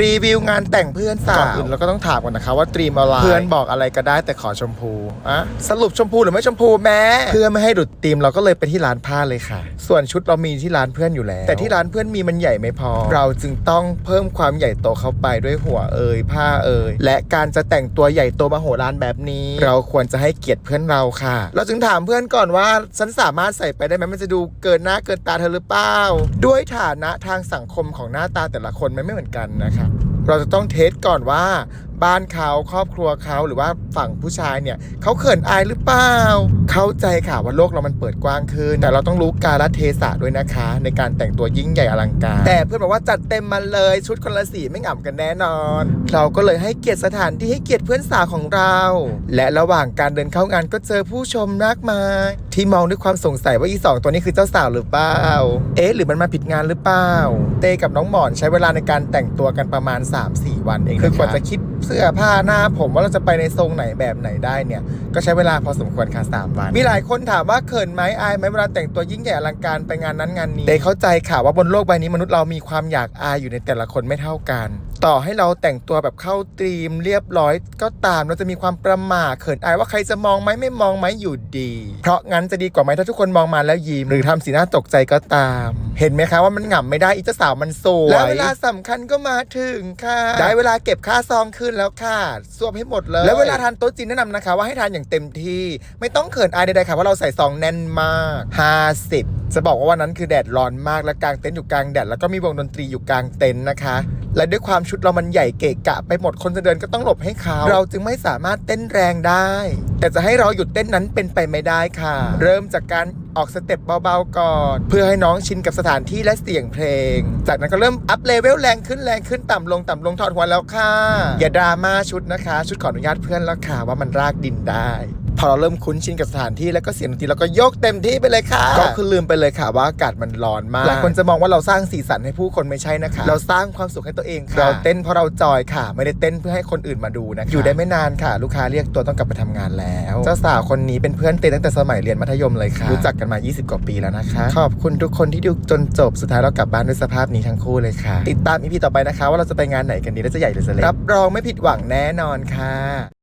รีวิวงานแต่งเพื่อนสาวก่อนอื่นเราก็ต้องถามก่อนนะคะว่าตรีมอะไร เพื่อนบอกอะไรก็ได้แต่ขอชมพูอะสรุปชมพูหรือไม่ชมพูแม่เพื่อไม่ให้ดุดธีมเราก็เลยไปที่ร้านผ้าเลยค่ะ ส่วนชุดเรามีที่ร้านเพื่อนอยู่แล้ว แต่ที่ร้านเพื่อนมีมันใหญ่ไม่พอ เราจึงต้องเพิ่มความใหญ่โตเข้าไปด้วยหัวเอ่ยผ้าเอ่ยและการจะแต่งตัวใหญ่โตมโหฬารแบบนี้ เราควรจะให้เกียรติเพื่อนเราค่ะ เราจึงถามเพื่อนก่อนว่าฉันสามารถใส่ไปได้ไหมมันจะดูเกินหน้าเกินตาเธอหรือเปล่าด้วยฐานะทางสังคมของหน้าตาแต่ละคนมันไม่เหมือนกันนะคะ เราจะต้องเทสก่อนว่า บ้านเขาครอบครัวเขาหรือว่าฝั่งผู้ชายเนี่ยเขาเขินอายหรือเปล่า เข้าใจค่ะว่าโลกเรามันเปิดกว้างขึ้น แต่เราต้องรู้กาลเทศะด้วยนะคะ ในการแต่งตัวยิ่งใหญ่อลังการ แต่เพื่อนบอกว่าจัดเต็มมาเลยชุดคนละสีไม่หง่ำกันแน่นอน เราก็เลยให้เกียรติสถานที่ให้เกียรติเพื่อนสาวของเรา และระหว่างการเดินเข้างานก็เจอผู้ชมมากมายที่มองด้วยความสงสัยว่าอีสองตัวนี้คือเจ้าสาวหรือเปล่า เอ๊ะหรือมันมาผิดงานหรือเปล่า เต้กับน้องหมอนใช้เวลาในการแต่งตัวกันประมาณ3-4 วันเองคือกว่าจะคิดเสื้อผ้าหน้าผมว่าเราจะไปในทรงไหนแบบไหนได้เนี่ย ก็ใช้เวลาพอสมควรค่ะสามวัน มีหลายคนถามว่าเขินไหมอายไหมเวลาแต่งตัวยิ่งใหญ่อลังการไปงานนั้นงานนี้เต้เข้าใจค่ะว่าบนโลกใบนี้มนุษย์เรามีความอยากอายอยู่ในแต่ละคนไม่เท่ากัน ต่อให้เราแต่งตัวแบบเข้าตรีมเรียบร้อย ก็ตามเราจะมีความประหม่าเขินอายว่าใครจะมองไหมไม่มองไหมอยู่ดี เพราะงั้นจะดีกว่าไหมถ้าทุกคนมองมาแล้วยิ้มหรือทำสีหน้าตกใจก็ตาม เห็นไหมคะว่ามันหง่ำไม่ได้อีเจ้าสาวมันสวยและเวลาสำคัญก็มาถึงค่ะได้เวลาเก็บค่าซองขึ้นแล้วค่ะสวมให้หมดเลย แล้วเวลาทานโต๊ะจีนแนะนำนะคะ ว่าให้ทานอย่างเต็มที่ ไม่ต้องเขินอายใดๆค่ะเพราะเราใส่ซองแน่นมาก 50 จะบอกว่าวันนั้นคือแดดร้อนมากและกลางเต็นท์อยู่กลางแดดแล้วก็มีวงดนตรีอยู่กลางเต็นท์นะคะ และด้วยความชุดเรามันใหญ่เกะกะ ไปหมดคนจะเดินก็ต้องหลบให้เขา เราจึงไม่สามารถเต้นแรงได้แต่จะให้เราหยุดเต้นนั้นเป็นไปไม่ได้ค่ะ เริ่มจากการออกสเต็ปเบาๆก่อน เพื่อให้น้องชินกับสถานที่และเสียงเพลง จากนั้นก็เริ่มอัพเลเวลแรงขึ้นแรงขึ้นต่ำลงต่ำลงถอดหัวแล้วค่ะ อย่าดราม่าชุดนะคะ ชุดขออนุญาตเพื่อนแล้วค่ะว่ามันรากดินได้พอเราเริ่มคุ้นชินกับสถานที่แล้วก็เสียงดนตรีแล้วก็ยกเต็มที่ไปเลยค่ะ ก็คือลืมไปเลยค่ะว่าอากาศมันร้อนมากหลายคนจะมองว่าเราสร้างสีสันให้ผู้คนไม่ใช่นะคะ เราสร้างความสุขให้ตัวเองค่ะ เราเต้นเพราะเราจอยค่ะ ไม่ได้เต้นเพื่อให้คนอื่นมาดูนะคะอยู่ได้ไม่นานค่ะ ลูกค้าเรียกตัวต้องกลับไปทำงานแล้วเจ้าสาวคนนี้เป็นเพื่อนเต้นตั้งแต่สมัยเรียนมัธยมเลยค่ะ รู้จักกันมา 20 กว่าปีแล้วนะคะ ขอบคุณทุกคนที่ดูจนจบสุดท้ายเรากลับบ้านด้วยสภาพนี้ทั้งคู่เลยค่ะ ติดตามอีพีต่อไปนะคะ ว่าเราจะไปงานไหนกันดีและจะใหญ่หรือจะเล็กรับรองไม่ผิดหวังแน่นอนค่ะ